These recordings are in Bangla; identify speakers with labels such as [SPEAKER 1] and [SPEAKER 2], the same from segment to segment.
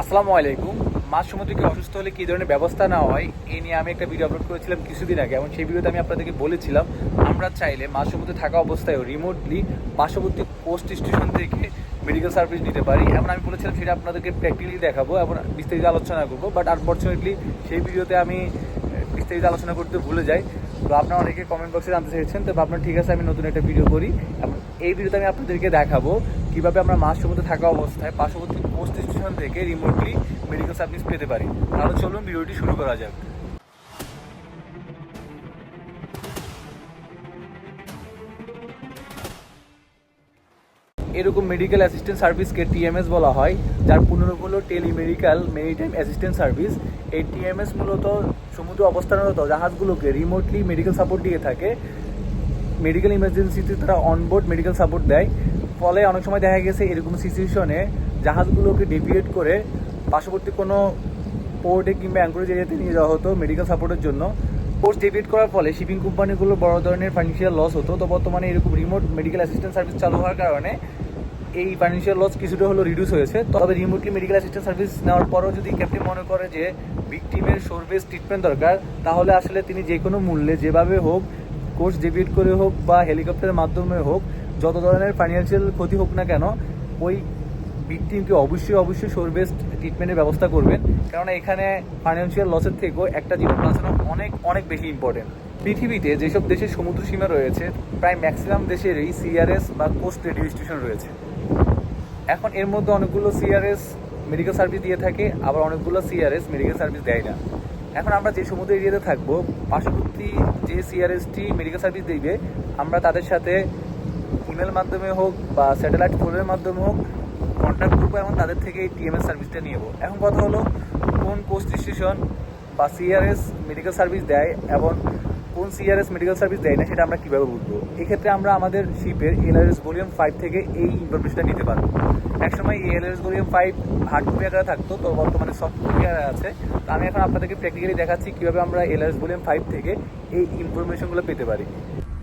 [SPEAKER 1] আসসালামু আলাইকুম। মাছ সমুদ্রকে অসুস্থ হলে কী ধরনের ব্যবস্থা নেওয়া হয়? এই নিয়ে আমি একটা ভিডিও আপলোড করেছিলাম কিছুদিন আগে এবং সেই ভিডিওতে আমি আপনাদেরকে বলেছিলাম, আমরা চাইলে মাছ সমুদ্রে থাকা অবস্থায় রিমোটলি পার্শ্ববর্তী পোস্ট স্টেশন থেকে মেডিকেল সার্ভিস নিতে পারি। এমন আমি বলেছিলাম, সেটা আপনাদেরকে প্র্যাকটিক্যালি দেখাবো এবং বিস্তারিত আলোচনা করব। বাট আনফর্চুনেটলি সেই ভিডিওতে আমি বিস্তারিত আলোচনা করতে ভুলে যাই। তো আপনারা অনেকে কমেন্ট বক্সে জানতে চেয়েছেন, তো আপনার ঠিক আছে, আমি নতুন একটা ভিডিও করি এবং এই ভিডিওতে আমি আপনাদেরকে দেখাবো কীভাবে আমরা মাছ সমুদ্রে থাকা অবস্থায় পার্শ্ববর্তী পোস্ট স্টেশন থেকে রিমোটলি মেডিকেল সার্ভিস পেতে পারি। তাহলে চলুন ভিডিওটি শুরু করা যাক। এরকম মেডিকেল অ্যাসিস্ট্যান্ট সার্ভিসকে টিএমএস বলা হয়, যার পুনরূপ হলো টেলিমেডিক্যাল মেরিটাইম অ্যাসিস্ট্যান্ট সার্ভিস এই টিএমএস মূলত সমুদ্র অবস্থানরত জাহাজগুলোকে রিমোটলি মেডিকেল সাপোর্ট দিয়ে থাকে। মেডিকেল ইমার্জেন্সিতে তারা অনবোর্ড মেডিকেল সাপোর্ট দেয়। ফলে অনেক সময় দেখা গেছে এরকম সিচুয়েশনে জাহাজগুলোকে ডেভিয়েট করে পার্শ্ববর্তী কোনো পোর্টে কিংবা অ্যাঙ্করেজ এরিয়াতে নিয়ে যাওয়া হতো মেডিকেল সাপোর্টের জন্য। পোর্ট ডেভিয়েট করার ফলে শিপিং কোম্পানিগুলো বড় ধরনের ফাইন্যান্সিয়াল লস হতো। তো বর্তমানে এরকম রিমোট মেডিকেল অ্যাসিস্ট্যান্ট সার্ভিস চালু হওয়ার কারণে এই ফাইন্যান্সিয়াল লস কিছুটা হলো রিডিউস হয়েছে। তবে রিমোটলি মেডিকেল অ্যাসিস্ট্যান্ট সার্ভিস নেওয়ার পরও যদি ক্যাপ্টেন মনে করে যে ভিকটিমের সোরবেস ট্রিটমেন্ট দরকার, তাহলে আসলে তিনি যে কোনো মূল্যে যেভাবে হোক কোর্স ডেবিট করে হোক বা হেলিকপ্টারের মাধ্যমে হোক যত ধরনের ফাইন্যান্সিয়াল ক্ষতি হোক না কেন, ওই ভিকটিমকে অবশ্যই অবশ্যই সোরবেস ট্রিটমেন্টের ব্যবস্থা করবেন। কারণ এখানে ফাইন্যান্সিয়াল লসের থেকেও একটা জীবন বাঁচানো অনেক অনেক বেশি ইম্পর্টেন্ট পৃথিবীতে যেসব দেশের সমুদ্র সীমা রয়েছে, প্রায় ম্যাক্সিমাম দেশেরই সিআরএস বা কোস্ট রেডিও স্টেশন রয়েছে। এখন এর মধ্যে অনেকগুলো সিআরএস মেডিকেল সার্ভিস দিয়ে থাকে, আবার অনেকগুলো সিআরএস মেডিকেল সার্ভিস দেয় না। এখন আমরা যে সমুদ্র এরিয়াতে থাকব, পার্শ্ববর্তী যে সিআরএসটি মেডিকেল সার্ভিস দিবে, আমরা তাদের সাথে ইমেল মাধ্যমে হোক বা স্যাটেলাইট ফোনের মাধ্যমে হোক কন্ট্যাক্ট করব এবং তাদের থেকে এই টিএমএস সার্ভিসটা নিয়ে এখন কথা হলো, কোন কোস্ট স্টেশন বা সিআরএস মেডিকেল সার্ভিস দেয় এবং কোন সিআরএস মেডিকেল সার্ভিস দেয় না, সেটা আমরা কীভাবে বুঝব? এক্ষেত্রে আমরা আমাদের শিপের এলআরএস ভলিউম ফাইভ থেকে এই ইনফরমেশনটা নিতে পারব। একসময় এই LRS volume five hard copy আকারে থাকতো, তো বর্তমানে সফট কপি আকারে আছে। তো আমি এখন আপনাদেরকে প্র্যাকটিক্যালি দেখাচ্ছি কীভাবে আমরা এলআরএস ভলিউম ফাইভ থেকে এই ইনফরমেশনগুলো পেতে পারি।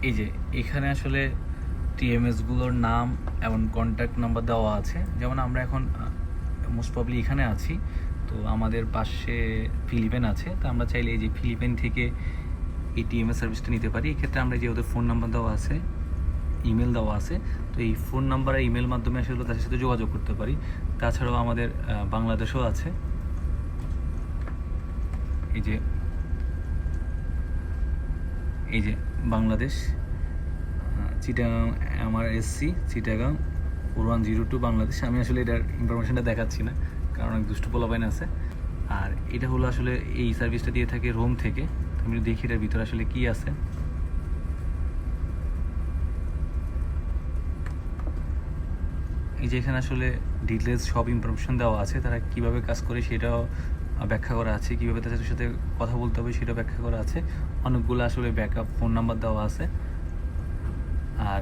[SPEAKER 1] এই যে, এখানে আসলে টিএমএসগুলোর নাম এবং কন্ট্যাক্ট নাম্বার দেওয়া আছে। যেমন আমরা এখন মোস্ট প্রবলি এখানে আছি। তো আমাদের পাশে ফিলিপেন আছে। তো আমরা চাইলে এই যে ফিলিপেন থেকে এই টিএমএস সার্ভিসটা নিতে পারি। এক্ষেত্রে আমরা যে ওদের ফোন নাম্বার দেওয়া আছে ইমেল দেওয়া আছে, তো এই ফোন নাম্বার আর ইমেল মাধ্যমে আসলে তাদের সাথে যোগাযোগ করতে পারি। তাছাড়াও আমাদের বাংলাদেশও আছে। এই যে এই যে বাংলাদেশ। চিটাগাং আমার SC Chittagong four one zero two Bangladesh আমি আসলে এটার ইনফরমেশনটা দেখাচ্ছি না, কারণ অনেক দুষ্ট পোলাপাইন আছে। আর এটা হলো আসলে এই সার্ভিসটা দিয়ে থাকে রোম থেকে। আমি দেখি এটার ভিতরে আসলে কি আছে। এই যে এখানে আসলে ডিটেলস সব ইনফরমেশন দেওয়া আছে। তারা কীভাবে কাজ করে সেটাও ব্যাখ্যা করা আছে। কীভাবে তাদের সাথে কথা বলতে হবে সেটা ব্যাখ্যা করা আছে। অনেকগুলো আসলে ব্যাকআপ ফোন নাম্বার দেওয়া আছে। আর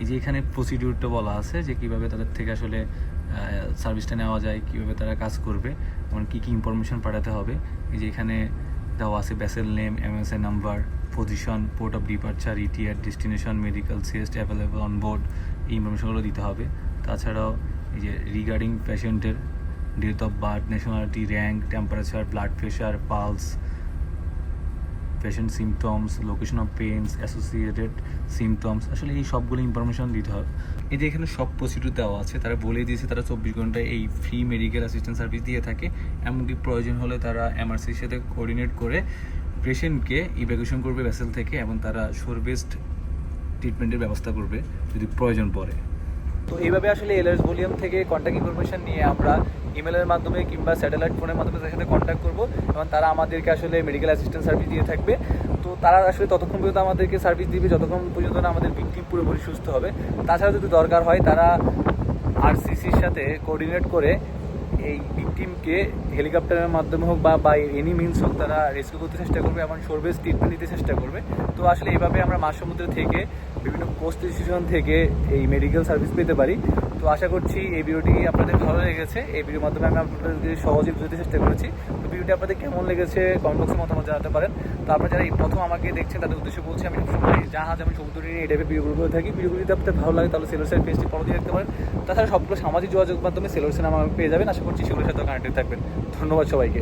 [SPEAKER 1] এই যে এখানে প্রসিডিউরটা বলা আছে যে কীভাবে তাদের থেকে আসলে সার্ভিসটা নেওয়া যায়, কীভাবে তারা কাজ করবে, এবং কী কী ইনফরমেশন পাঠাতে হবে। এই যে এখানে দেওয়া আছে vessel name MSA number position port of departure ETR destination medical assist available on board এই ইনফরমেশনগুলো দিতে হবে। তাছাড়াও এই যে রিগার্ডিং পেশেন্টের date of birth nationality rank temperature blood pressure pulse patient symptoms location of pains associated symptoms আসলে এই সবগুলো ইনফরমেশন দিতে হবে এই যে এখানে সব প্রসিডিউর দেওয়া আছে, তারা বলে দিয়েছে তারা চব্বিশ ঘন্টায় এই ফ্রি মেডিকেল অ্যাসিস্ট্যান্ট সার্ভিস দিয়ে থাকে। এমনকি প্রয়োজন হলে তারা এমআরসির সাথে কোঅর্ডিনেট করে পেশেন্টকে ইভ্যাকুয়েশন করবে ভ্যাসেল থেকে এবং তারা শোর বেসড ট্রিটমেন্টের ব্যবস্থা করবে যদি প্রয়োজন পড়ে। তো এইভাবে আসলে এলআরএস ভলিউম থেকে কন্ট্যাক্ট ইনফরমেশন নিয়ে আমরা ইমেলের মাধ্যমে কিংবা স্যাটেলাইট ফোনের মাধ্যমে তাদের সাথে কন্ট্যাক্ট করব এবং তারা আমাদেরকে আসলে মেডিকেল অ্যাসিস্ট্যান্ট সার্ভিস দিয়ে থাকবে। তো তারা আসলে ততক্ষণ পর্যন্ত আমাদেরকে সার্ভিস দিবে, যতক্ষণ পর্যন্ত না আমাদের ভিকটিম পুরোপুরি সুস্থ হবে। তাছাড়া যদি দরকার হয়, তারা আরসিসির সাথে কোঅর্ডিনেট করে এই ভিকটিমকে হেলিকপ্টারের মাধ্যমে হোক বা বাই এনি মিনস হোক তারা রেস্কিউ করতে চেষ্টা করবে এবং সর্বেস ট্রিটমেন্ট নিতে চেষ্টা করবে। তো আসলে এইভাবে আমরা মাছ সমুদ্র থেকে বিভিন্ন কোস্ট স্টেশন থেকে এই মেডিকেল সার্ভিস পেতে পারি। তো আশা করছি এই ভিডিওটি আপনাদের ভালো লেগেছে। এই ভিডিওর মাধ্যমে আমি আপনাদেরকে সহজে বুঝতে চেষ্টা করেছি, তো ভিডিওটি আপনাদের কেমন লেগেছে কমেন্ট বক্সে মতামত জানাতে পারেন। তো আপনারা যারা এই প্রথম আমাকে দেখছেন, তাদের উদ্দেশ্যে বলছি আমি সবসময় জাহাজ আমি সমুদ্র নিয়ে এই টাইপের ভিডিওগুলো করে থাকি। ভিডিওগুলি যদি আপনাদের ভালো লাগে, তাহলে সেলোসের পেজটি ফলো দিয়ে রাখতে পারেন। তাছাড়া সবগুলো সামাজিক যোগাযোগ মাধ্যমে সেলোসের আমাকে পেয়ে যাবেন। আশা করছি সেগুলোর সাথে কানেক্টেড থাকবেন। ধন্যবাদ সবাইকে।